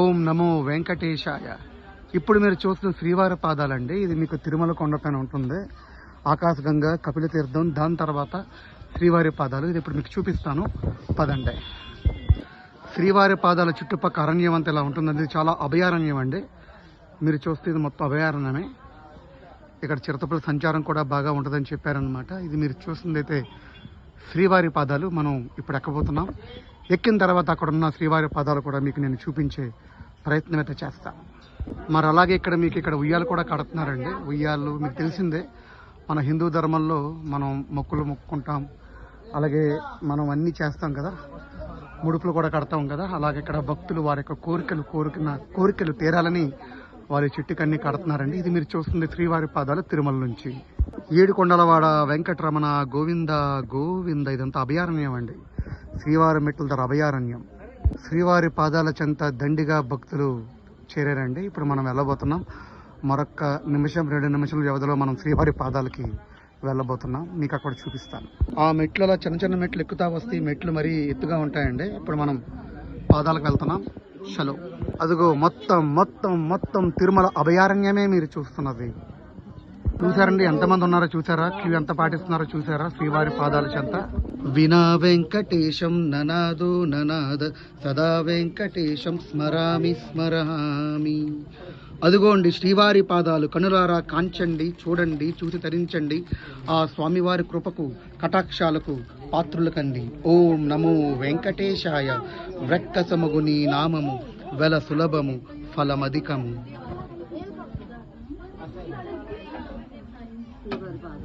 ఓం నమో వెంకటేశాయ. ఇప్పుడు మీరు చూస్తున్న శ్రీవారి పాదాలండి. ఇది మీకు తిరుమల కొండపైన ఉంటుంది. ఆకాశగంగా కపిల తీర్థం దాని తర్వాత శ్రీవారి పాదాలు. ఇది ఇప్పుడు మీకు చూపిస్తాను. పదండి. శ్రీవారి పాదాల చుట్టుపక్క అరణ్యం అంతా ఇలా ఉంటుంది. ఇది చాలా అభయారణ్యం అండి. మీరు చూస్తే ఇది మొత్తం అభయారణ్యమే. ఇక్కడ చిరతపుల సంచారం కూడా బాగా ఉంటుందని చెప్పారనమాట ఇది మీరు చూస్తుంది శ్రీవారి పాదాలు. మనం ఇప్పుడు ఎక్కబోతున్నాం. ఎక్కిన తర్వాత అక్కడ ఉన్న శ్రీవారి పాదాలు కూడా మీకు నేను చూపించే ప్రయత్నం అయితే చేస్తాను మరి అలాగే ఇక్కడ మీకు ఇక్కడ ఉయ్యాలు కూడా కడుతున్నారండి. ఉయ్యాలు మీకు తెలిసిందే మన హిందూ ధర్మంలో మనం మొక్కులు మొక్కుకుంటాం అలాగే మనం అన్నీ చేస్తాం కదా ముడుపులు కూడా కడతాం కదా. అలాగే ఇక్కడ భక్తులు వారి యొక్క కోరికలు కోరికిన కోరికలు తీరాలని వారి చెట్టుకన్నీ కడుతున్నారండి. ఇది మీరు చూస్తుంది శ్రీవారి పాదాలు తిరుమల నుంచి. ఏడుకొండలవాడ వెంకటరమణ గోవింద గోవింద ఇదంతా అభయారణ్యం అండి. శ్రీవారి మెట్ల ధర అభయారణ్యం. శ్రీవారి పాదాల చెంత దండిగా భక్తులు చేరారండి. ఇప్పుడు మనం వెళ్ళబోతున్నాం. మరొక నిమిషం రెండు నిమిషాల వ్యవధిలో మనం శ్రీవారి పాదాలకి వెళ్ళబోతున్నాం. మీకు అక్కడ చూపిస్తాను. ఆ మెట్లలో చిన్న చిన్న మెట్లు ఎక్కుతా వస్తే మెట్లు మరీ ఎత్తుగా ఉంటాయండి. ఇప్పుడు మనం పాదాలకు వెళ్తున్నాం. చలో అదిగో మొత్తం మొత్తం మొత్తం తిరుమల అభయారణ్యమే మీరు చూస్తున్నది. చూసారండి ఎంతమంది ఉన్నారో చూసారా క్యూ ఎంత పాటిస్తున్నారో చూసారా శ్రీవారి పాదాల చెంత. వినా వెంకటేశం ననాదో ననాద సదా వెంకటేశం స్మరామి స్మరామి. అదిగోండి శ్రీవారి పాదాలు కనులారా కాంచండి చూడండి చూసి తరించండి. ఆ స్వామివారి కృపకు కటాక్షాలకు పాత్రులు కండి ఓం నమో వెంకటేశాయ. వ్రక్కసమగు నీ నామము వెల సులభము ఫలమధికము. बर्बाद